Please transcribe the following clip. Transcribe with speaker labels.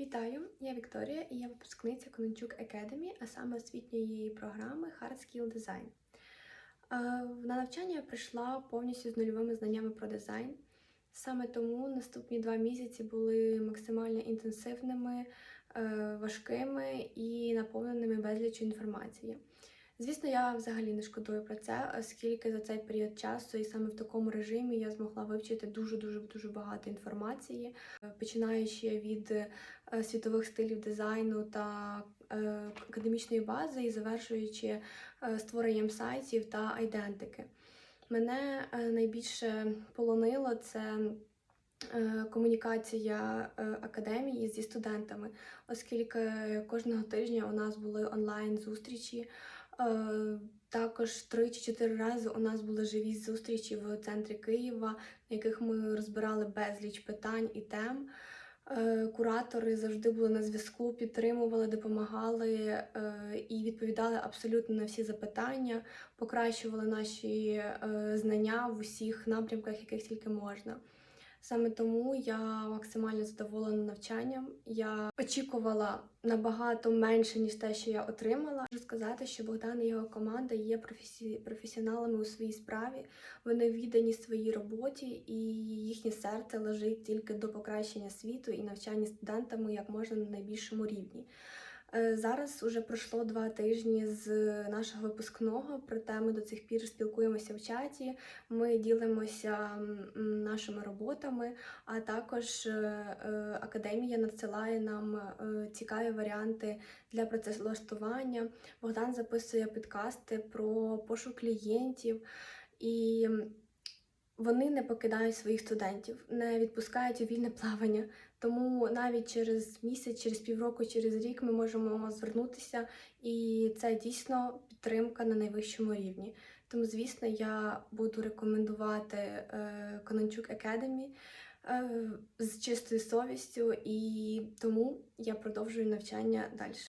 Speaker 1: Вітаю, я Вікторія і я випускниця Конончук Academy, а саме освітньої програми Hard Skill Design. Е, На навчання я прийшла повністю з нульовими знаннями про дизайн. Саме тому наступні два місяці були максимально інтенсивними, е, важкими і наповненими безліччю інформації. Звісно, я взагалі не шкодую про це, оскільки за цей період часу і саме в такому режимі я змогла вивчити дуже дуже дуже багато інформації, починаючи від е, світових стилів дизайну та е, академічної бази і завершуючи е, створенням сайтів та айдентики. Мене найбільше полонило це. Комунікація академії зі студентами, оскільки кожного тижня у нас були онлайн зустрічі. Е, Також три чи чотири рази у нас були живі зустрічі в центрі Києва, на яких ми розбирали безліч питань і тем. Е, Куратори завжди були на зв'язку, підтримували, допомагали е, і відповідали абсолютно на всі запитання, покращували наші знання в усіх напрямках, яких тільки можна. Саме тому я максимально задоволена навчанням. Я очікувала набагато менше, ніж те, що я отримала. Можу сказати, що Богдан і його команда є професі... професіоналами у своїй справі. Вони віддані своїй роботі, і їхнє серце лежить тільки до покращення світу і навчання студентами як можна на найбільшому рівні. Е, Зараз уже пройшло два тижні з нашого випускного, проте ми до цих пір спілкуємося в чаті. Ми ділимося нашими роботами, а також е, е, академія надсилає нам цікаві варіанти для працевлаштування. Богдан записує підкасти про пошук клієнтів і. Вони не покидають своїх студентів, не відпускають у вільне плавання. Тому навіть через місяць, через півроку, через рік ми можемо звернутися, і це дійсно підтримка на найвищому рівні. Тому, звісно, я буду рекомендувати е, Конончук Academy е, з чистою совістю, і тому я продовжую навчання далі.